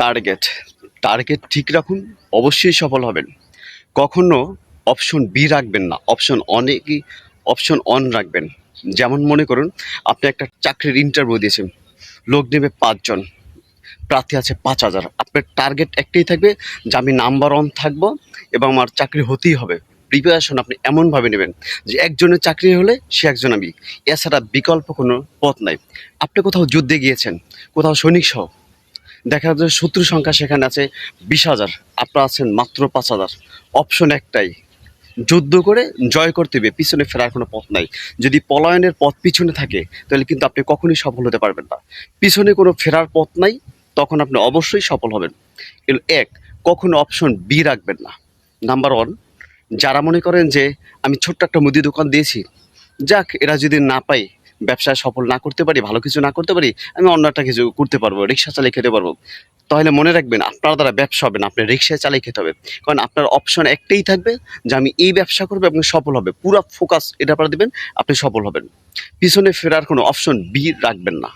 Target target ঠিক রাখুন, অবশ্যই সফল হবেন। কখনো অপশন বি রাখবেন না অপশন অনেকই অপশন অন রাখবেন। যেমন মনে করুন, আপনি একটা চাকরির ইন্টারভিউ দিয়েছেন, লোক নেবে পাঁচজন, প্রার্থী আছে পাঁচ হাজার। আপনার টার্গেট একটাই থাকবে যে আমি নাম্বার ওয়ান থাকব এবং আমার চাকরি হতেই হবে। প্রিপারেশন আপনি এমনভাবে নেবেন যে একজনের চাকরি হলে সে একজন আমি। এছাড়া বিকল্প কোনো পথ নাই। আপনি কোথাও যুদ্ধে গিয়েছেন, কোথাও সৈনিক সহ দেখা যাচ্ছে শত্রু সংখ্যা সেখানে আছে বিশ হাজার। আপনারা আছেন মাত্র পাঁচ হাজার। অপশন একটাই, যুদ্ধ করে জয় করতে হবে। পিছনে ফেরার কোনো পথ নাই। যদি পলায়নের পথ পিছনে থাকে, তাহলে কিন্তু আপনি কখনোই সফল হতে পারবেন না। পিছনে কোনো ফেরার পথ নাই, তখন আপনি অবশ্যই সফল হবেন। এক, কখনো অপশন বি রাখবেন না। নাম্বার ওয়ান যারা মনে করেন যে আমি ছোট্ট একটা মুদি দোকান দিয়েছি, যাক, এরা যদি না পাই ব্যবসায় সফল না করতে পারি, ভালো কিছু না করতে পারি, আমি অন্য একটা কিছু করতে পারব, রিক্সা চালিয়ে খেতে পারব। তাহলে মনে রাখবেন, আপনার দ্বারা ব্যবসা হবে না আপনার রিক্সায় চালিয়ে খেতে হবে। কারণ আপনার অপশন একটাই থাকবে যে আমি এই ব্যবসা করব এবং সফল হবে। পুরো ফোকাস এটা আপনারা দেবেন, আপনি সফল হবেন। পিছনে ফেরার কোনো অপশন বি রাখবেন না।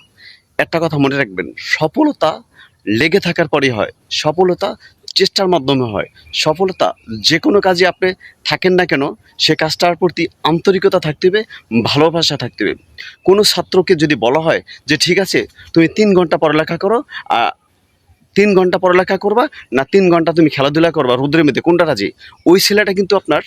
একটা কথা মনে রাখবেন, সফলতা লেগে থাকার পরেই হয়। সফলতা চেষ্টার মাধ্যমে হয়। সফলতা যে কোনো কাজে আপনি থাকেন না কেন, সে কাজটার প্রতি আন্তরিকতা থাকতে হবে, ভালোবাসা থাকতে হবে। কোনো ছাত্রকে যদি বলা হয় যে, ঠিক আছে, তুমি তিন ঘণ্টা পড়ালেখা করো তিন ঘণ্টা পড়ালেখা করবা, না তিন ঘণ্টা তুমি খেলাধুলা করবা, রৌদ্রের মধ্যে, কোনটা রাজি? ওই ছেলেটা কিন্তু আপনার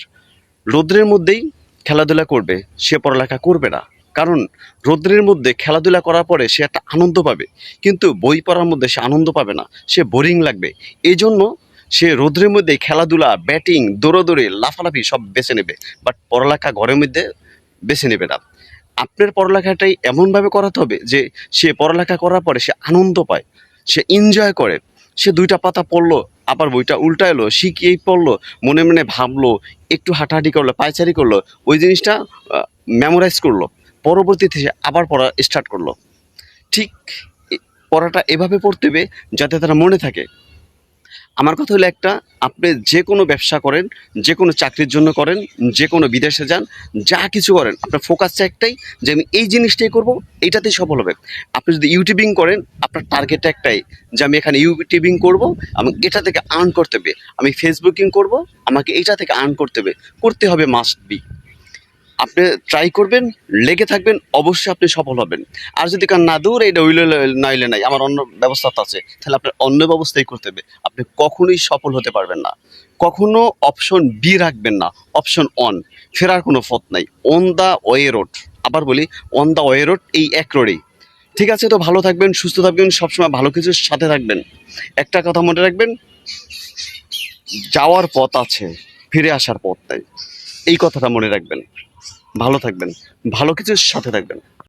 রৌদ্রের মধ্যেই খেলাধুলা করবে, সে পড়ালেখা করবে না। কারণ রৌদ্রের মধ্যে খেলাধুলা করার পরে সে একটা আনন্দ পাবে। কিন্তু বই পড়ার মধ্যে সে আনন্দ পাবে না, সে বোরিং লাগবে। এই জন্য সে রৌদ্রের মধ্যে খেলাধুলা ব্যাটিং দৌড়োদৌড়ি, লাফালাফি সব বেছে নেবে। বাট পড়ালেখা ঘরের মধ্যে বেছে নেবে না। আপনার পড়ালেখাটাই এমনভাবে করাতে হবে যে সে পড়ালেখা করার পরে সে আনন্দ পায়, সে এনজয় করে। সে দুইটা পাতা পড়ল, আবার বইটা উল্টা এলো শিখিয়েই পড়ল, মনে মনে ভাবলো, একটু হাঁটাহাঁটি করল, পায়চারি করল, ওই জিনিসটা মেমোরাইজ করল। পরবর্তীতে সে আবার পড়া স্টার্ট করল। ঠিক পড়াটা এভাবে পড়তে হবে যাতে তারা মনে থাকে। আমার কথা হলো একটা, আপনি যে কোনো ব্যবসা করেন, যে কোনো চাকরির জন্য করেন, যে কোনো বিদেশে যান, যা কিছু করেন, আপনার ফোকাসটা একটাই যে আমি এই জিনিসটাই করব এইটাতেই সফল হবে। আপনি যদি ইউটিউবিং করেন, আপনার টার্গেট একটাই যে আমি এখানে ইউটিউবিং করব, আমি এটা থেকে আর্ন করতে হবে। আমি ফেসবুকিং করব, আমাকে এটা থেকে আর্ন করতে হবে। করতে হবে মাস্ট বি আপনি ট্রাই করবেন, লেগে থাকবেন, অবশ্যই আপনি সফল হবেন। আর যদি কার না দূর এটা উইলে নাইলে নাই, আমার অন্য ব্যবস্থা তো আছে। তাহলে আপনার অন্য ব্যবস্থাই করতে হবে। আপনি কখনোই সফল হতে পারবেন না। কখনো অপশন বি রাখবেন না অপশন অন ফেরার কোনো পথ নাই। অন দ্য ওয়ে রোড আবার বলি অন দ্য ওয়ে রোড এই এক রোডেই ঠিক আছে তো, ভালো থাকবেন, সুস্থ থাকবেন, সবসময় ভালো কিছুর সাথে থাকবেন। একটা কথা মনে রাখবেন, যাওয়ার পথ আছে, ফিরে আসার পথ নাই। এই কথাটা মনে রাখবেন। ভালো থাকবেন ভালো কিছুর সাথে থাকবেন।